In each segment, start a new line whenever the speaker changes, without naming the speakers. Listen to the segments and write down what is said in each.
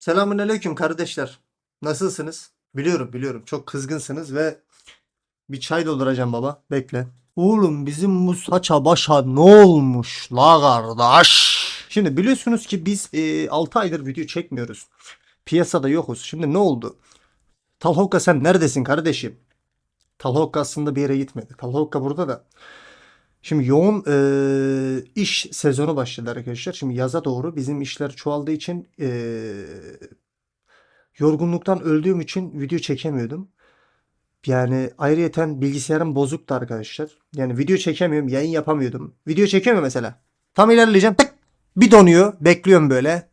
Selamünaleyküm kardeşler. Nasılsınız? Biliyorum biliyorum çok kızgınsınız ve bir çay dolduracağım baba. Bekle. Oğlum bizim bu saça başa ne olmuş la kardeş? Şimdi biliyorsunuz ki biz e, 6 aydır video çekmiyoruz. Piyasada yokuz. Şimdi ne oldu? Talhokka sen neredesin kardeşim? Talhokka aslında bir yere gitmedi. Talhokka burada da. Şimdi yoğun e, iş sezonu başladı arkadaşlar. Şimdi yaza doğru bizim işler çoğaldığı için e, yorgunluktan öldüğüm için video çekemiyordum. Yani ayrıyeten bilgisayarım bozuktu arkadaşlar. Yani video çekemiyorum, yayın yapamıyordum. Video çekemiyorum mesela. Tam ilerleyeceğim. Tık! Bir donuyor. Bekliyorum böyle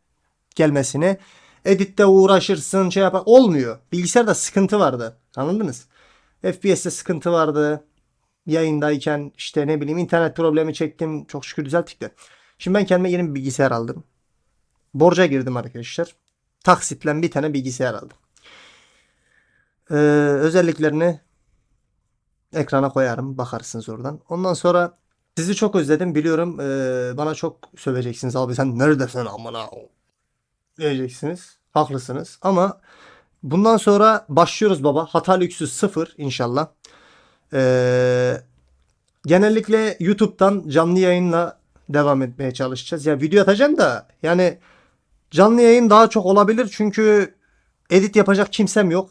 gelmesini. Editte uğraşırsın şey yapar. Olmuyor. Bilgisayarda sıkıntı vardı. Anladınız? FPS'te sıkıntı vardı. Yayındayken işte ne bileyim internet problemi çektim. Çok şükür düzelttik de. Şimdi ben kendime yeni bir bilgisayar aldım. Borca girdim arkadaşlar. Taksitle bir tane bilgisayar aldım. Ee, özelliklerini ekrana koyarım. Bakarsınız oradan. Ondan sonra sizi çok özledim. Biliyorum ee, bana çok söveceksiniz. Abi sen neredesin amına? Diyeceksiniz. Haklısınız. Ama bundan sonra başlıyoruz baba. Hata lüksü sıfır inşallah. Ee, genellikle YouTube'dan canlı yayınla devam etmeye çalışacağız. Ya video atacağım da yani canlı yayın daha çok olabilir çünkü edit yapacak kimsem yok.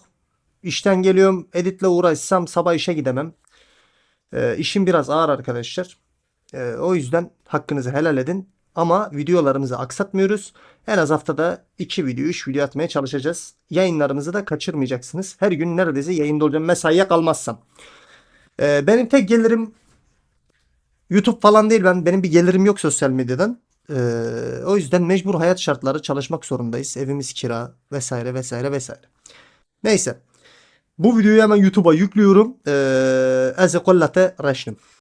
İşten geliyorum editle uğraşsam sabah işe gidemem. Ee, işim biraz ağır arkadaşlar. Ee, o yüzden hakkınızı helal edin. Ama videolarımızı aksatmıyoruz. En az haftada 2 video 3 video atmaya çalışacağız. Yayınlarımızı da kaçırmayacaksınız. Her gün neredeyse yayında olacağım mesaiye kalmazsam. Ee, benim tek gelirim YouTube falan değil ben benim bir gelirim yok sosyal medyadan. Ee, o yüzden mecbur hayat şartları çalışmak zorundayız. Evimiz kira vesaire vesaire vesaire. Neyse. Bu videoyu hemen YouTube'a yüklüyorum. Ee, Eze kollate reşnim.